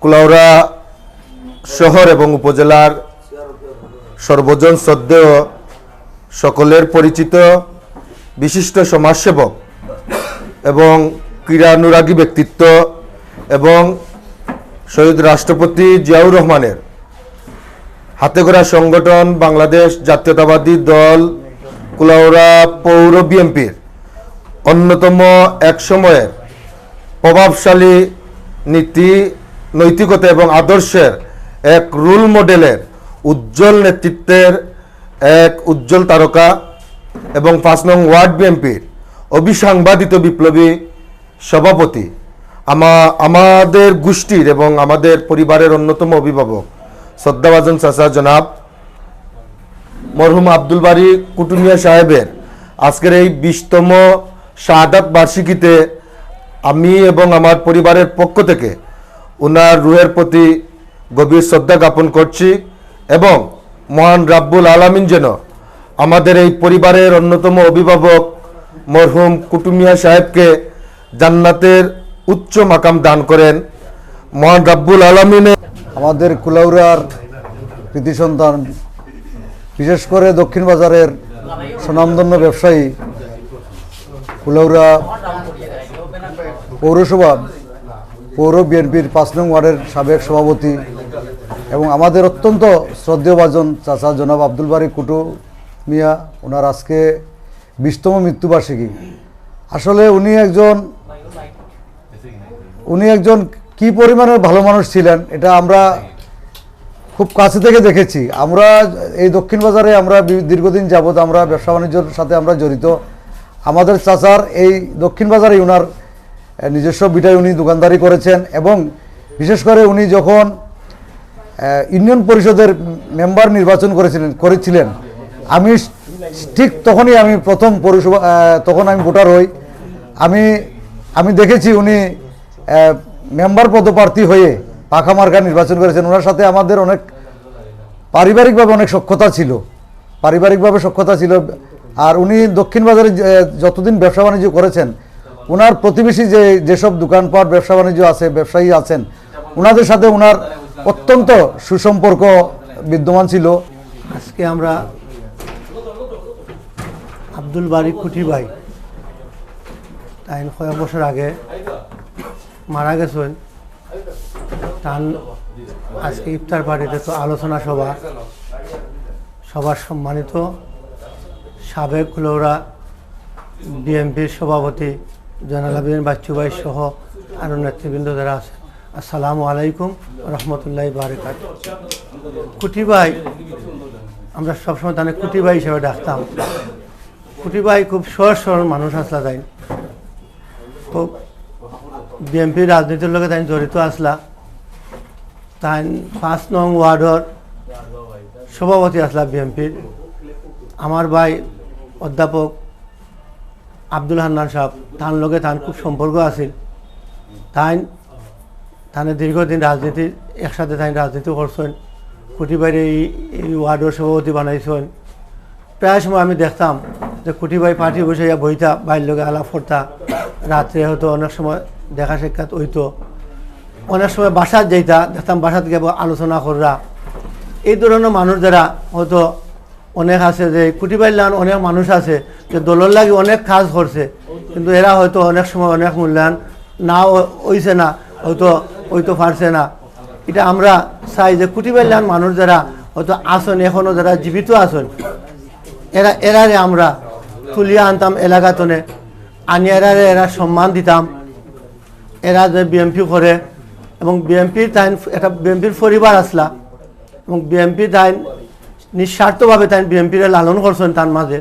কুলাউড়া শহর এবং উপজেলার সর্বজন শ্রদ্ধেয়, সকলের পরিচিত বিশিষ্ট সমাজসেবক এবং ক্রীড়ানুরাগী ব্যক্তিত্ব এবং শহীদ রাষ্ট্রপতি জিয়াউর রহমানের হাতে গড়া সংগঠন বাংলাদেশ জাতীয়তাবাদী দল কুলাউড়া পৌর বিএনপির অন্যতম এক সময়ের প্রভাবশালী নীতি, নৈতিকতা এবং আদর্শের এক রোল মডেলের উজ্জ্বল নেতৃত্বের এক উজ্জ্বল তারকা এবং পাঁচ নং ওয়ার্ড বিএনপির অবিসাংবাদিত বিপ্লবী সভাপতি। আমা, আমাদের গোষ্ঠীর এবং আমাদের পরিবারের অন্যতম অভিভাবক শ্রদ্ধাভাজন চাচা, জনাব মরহুম আব্দুল বাড়ি কুটুমিয়া সাহেবের আজকের এই বিশতম শাহাদাত বার্ষিকীতে আমি এবং আমার পরিবারের পক্ষ থেকে ওনার রুহের প্রতি গভীর শ্রদ্ধা জ্ঞাপন করছি এবং মহান রাব্বুল আলামিন যেন আমাদের এই পরিবারের অন্যতম অভিভাবক মরহুম কুটুমিয়া সাহেবকে জান্নাতের উচ্চ মাকাম দান করেন। মহান রাব্বুল আলমিনের আমাদের কুলাউড়ার কৃতি সন্তান, বিশেষ করে দক্ষিণ বাজারের স্বনামধন্য ব্যবসায়ী কুলাউড়া পৌরসভা পৌর বিএনপির পাঁচ নং ওয়ার্ডের সাবেক সভাপতি এবং আমাদের অত্যন্ত শ্রদ্ধেয়ভাজন চাচা জনাব আব্দুল বারি কুটু মিয়া ওনার আজকে বিশতম মৃত্যুবার্ষিকী। আসলে উনি একজন উনি একজন কি পরিমাণের ভালো মানুষ ছিলেন এটা আমরা খুব কাছে থেকে দেখেছি। আমরা এই দক্ষিণ বাজারে আমরা দীর্ঘদিন যাবৎ আমরা ব্যবসা বাণিজ্যের সাথে আমরা জড়িত। আমাদের চাচার এই দক্ষিণ বাজারে আহ, নিজস্ব বিটায় উনি দোকানদারি করেছেন এবং বিশেষ করে উনি যখন ইউনিয়ন পরিষদের মেম্বার নির্বাচন করেছিলেন করেছিলেন, আমি ঠিক তখনই আমি প্রথম পৌরসভা তখন আমি ভোটার হই। আমি আমি দেখেছি উনি মেম্বার পদপ্রার্থী হয়ে পাখা মার্কা নির্বাচন করেছেন। ওনার সাথে আমাদের অনেক পারিবারিকভাবে অনেক সক্ষতা ছিল। পারিবারিকভাবে সক্ষতা ছিল। আর উনি দক্ষিণ বাজারে যতদিন ব্যবসা বাণিজ্য করেছেন ওনার প্রতিবেশী যে, যেসব দোকানপাট, ব্যবসা বাণিজ্য আছে, ব্যবসায়ী আছেন ওনাদের সাথে ওনার অত্যন্ত সুসম্পর্ক বিদ্যমান ছিল। আজকে আমরা আব্দুল বারি খুঁটি ভাই তাই কয়েক বছর আগে মারা গেছেন। তান আজকে ইফতার পার্টিতে তো আলোচনা সভা সবার সম্মানিত সাবেক কুলৌরা বিএনপির সভাপতি বাচ্চু ভাই সহ আরও নেতৃবৃন্দ যারা আছে। আসসালামু আলাইকুম রহমতুল্লাহ বারিকাত কুটি ভাই, আমরা সবসময় তাহলে কুটি ভাই হিসেবে ডাকতাম। কুটি ভাই খুব সহজ সরল মানুষ আসলা তাই। খুব বিএনপির রাজনীতির লগে তাই জড়িত আসলা। তাই পাঁচ নং ওয়ার্ডর সভাপতি আসলা বিএনপির আমার ভাই অধ্যাপক আব্দুল হান্নান সাহেব, তার লগে তার খুব সম্পর্ক আছিল। তাই তানে দীর্ঘদিন রাজনীতি, একসাথে তাই রাজনীতি করছেন। কুটি বাইরে এই ওয়ার্ডের সভাপতি বানাইছেন। প্রায় সময় আমি দেখতাম যে কুটি ভাই পার্টি বসে ইয়া বইতা বাইর লোকে আলাপ করতা। রাত্রে হয়তো অনেক সময় দেখা সাক্ষাৎ হইতো। অনেক সময় বাসাত যাইতা, দেখতাম বাসাত গিয়ে আলোচনা কররা। এই ধরনের মানুষ যারা হয়তো অনেক আছে যে কুটি বাইলান অনেক মানুষ আছে যে দলের লাগে অনেক কাজ করছে। কিন্তু এরা হয়তো অনেক সময় অনেক মূল্যায়ন না হইছে না, হয়তো হয়তো পারছে না। এটা আমরা চাই যে কুটি বাইলান মানুষ যারা হয়তো আসন এখনও যারা জীবিত আসন এরা, এরারে আমরা তুলিয়া আনতাম এলাকাতনে, আনি এরারে এরা সম্মান দিতাম। এরা যে বিএমপি করে এবং বিএমপির তাই একটা বিএমপির পরিবার আসলা এবং বিএমপি তাই নিঃস্বার্থভাবে তাই বিএনপিরা লালন করছেন তার মাঝে